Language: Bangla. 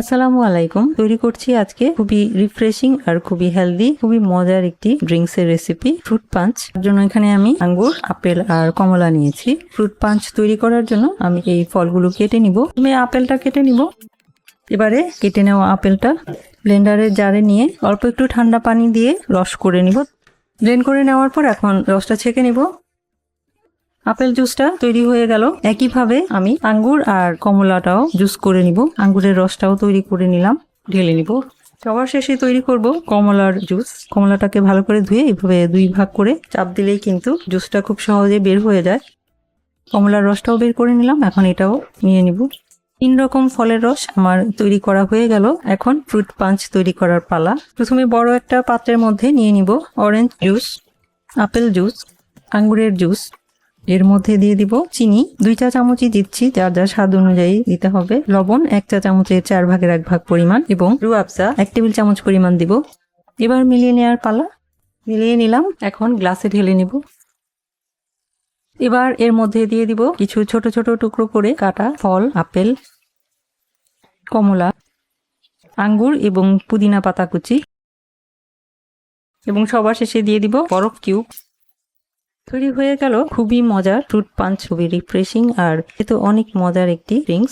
আসসালামু আলাইকুম। তৈরি করছি আজকে খুবই রিফ্রেশিং আর খুবই হেলদি খুবই মজার একটি ড্রিঙ্কস এর রেসিপি ফ্রুট পাঞ্চ তার জন্য এখানে আমি আঙ্গুর, আপেল আর কমলা নিয়েছি। ফ্রুট পাঞ্চ তৈরি করার জন্য আমি এই ফলগুলো কেটে নিব। আমি আপেলটা কেটে নিব। এবারে কেটে নেওয়া আপেলটা ব্লেন্ডারের জারে নিয়ে অল্প একটু ঠান্ডা পানি দিয়ে রস করে নিব। ব্লেন্ড করে নেওয়ার পর এখন রসটা ছেঁকে নিব। আপেল জুসটা তৈরি হয়ে গেল। একইভাবে আমি আঙ্গুর আর কমলাটাও জুস করে নিব। আঙ্গুরের রসটাও তৈরি করে নিলাম। ঢেলে নিব। সবার শেষে তৈরি করব কমলার জুস কমলাটাকে ভালো করে ধুয়ে এইভাবে দুই ভাগ করে চাপ দিলেই কিন্তু জুসটা খুব সহজে বের হয়ে যায়। কমলার রসটাও বের করে নিলাম। এখন এটাও নিয়ে নিব। তিন রকম ফলের রস আমার তৈরি করা হয়ে গেল। এখন ফ্রুট পাঞ্চ তৈরি করার পালা। প্রথমে বড় একটা পাত্রের মধ্যে নিয়ে নিব। অরেঞ্জ জুস আপেল জুস আঙ্গুরের জুস এর মধ্যে দিয়ে দিব চিনি। দুই চা চামচই দিচ্ছি, যার যার স্বাদ অনুযায়ী দিতে হবে। লবণ এক চা চামচের চার ভাগের এক ভাগ পরিমাণ এবং রু রুয়াবসা এক টেবিল চামচ পরিমাণ দিব। এবার মিলিয়ে নেওয়ার পালা। মিলিয়ে নিলাম, এখন গ্লাসে ঢেলে নিব। এবার এর মধ্যে দিয়ে দিব কিছু ছোট ছোট টুকরো করে কাটা ফল, আপেল, কমলা, আঙ্গুর এবং পুদিনা পাতা কুচি। এবং সবার শেষে দিয়ে দিব বরফ কিউব। তৈরি হয়ে গেল। খুবই মজার ফ্রুট পাঞ্চ খুবই রিফ্রেশিং আর এ তো অনেক মজার একটি ড্রিঙ্কস